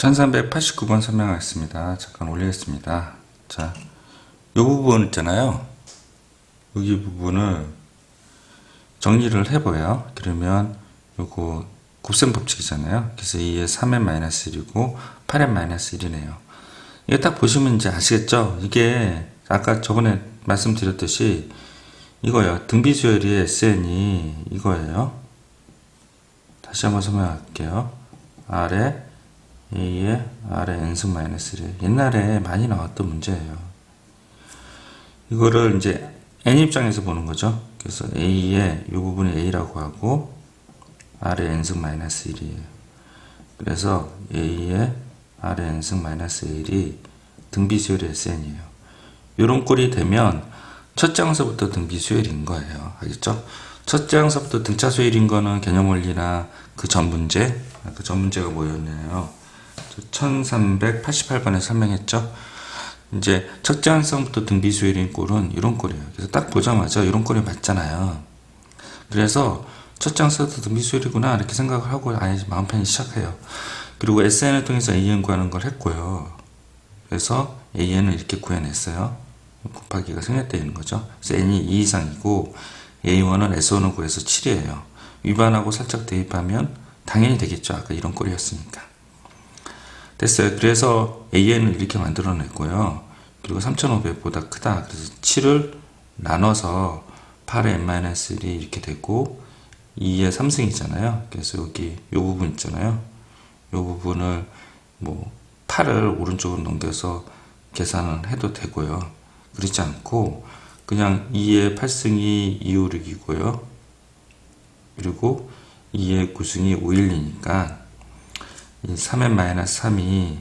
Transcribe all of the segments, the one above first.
1389번 설명하겠습니다. 잠깐 올리겠습니다. 자, 요 부분 있잖아요. 여기 부분을 정리를 해봐요. 그러면 요거 곱셈 법칙이잖아요. 그래서 2의 3의 마이너스 1이고 8의 마이너스 1이네요. 이거 딱 보시면 이제 아시겠죠? 이게 아까 저번에 말씀드렸듯이 이거예요. 등비수열이 SN이 이거예요. 다시 한번 설명할게요. R에 A에 R에 N승 마이너스 1 옛날에 많이 나왔던 문제예요. 이거를 이제 N 입장에서 보는 거죠. 그래서 A에 이 부분이 A라고 하고 R에 N승 마이너스 1이에요. 그래서 A에 R에 N승 마이너스 1이 등비수열이 SN이에요. 이런 꼴이 되면 첫 장서부터 등비수열인 거예요. 알겠죠? 첫 장서부터 등차 수열인 거는 개념 원리나 그 전 문제, 그 전 문제가 뭐였냐요? 1388번에 설명했죠? 이제 첫 장서부터 등비 수열인 꼴은 이런 꼴이에요. 그래서 딱 보자마자 이런 꼴이 맞잖아요. 그래서 첫 장서부터 등비 수열이구나 이렇게 생각을 하고 아예 마음 편히 시작해요. 그리고 SN을 통해서 AN 구하는 걸 했고요. 그래서 AN을 이렇게 구해냈어요. 곱하기가 생략되는 거죠. 그래서 n이 2 이상이고 a1은 s1을 구해서 7이에요. 위반하고 살짝 대입하면 당연히 되겠죠. 아까 이런 꼴이었으니까. 됐어요. 그래서 an을 이렇게 만들어냈고요. 그리고 3500보다 크다. 그래서 7을 나눠서 8의 n-1이 이렇게 되고 2의 3승이잖아요. 그래서 여기 이 부분 있잖아요. 이 부분을 뭐 8을 오른쪽으로 넘겨서 계산을 해도 되고요. 그렇지 않고 그냥 2의 8승이 256이고요. 그리고 2의 9승이 512니까 3의 마이너스 3이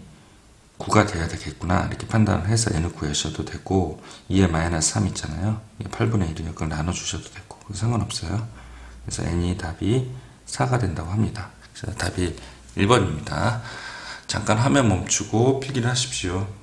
9가 돼야 되겠구나 이렇게 판단을 해서 n을 구하셔도 되고 2의 마이너스 3 있잖아요. 8분의 1이요. 그걸 나눠주셔도 되고 상관없어요. 그래서 n이 답이 4가 된다고 합니다. 그래서 답이 1번입니다. 잠깐 화면 멈추고 필기를 하십시오.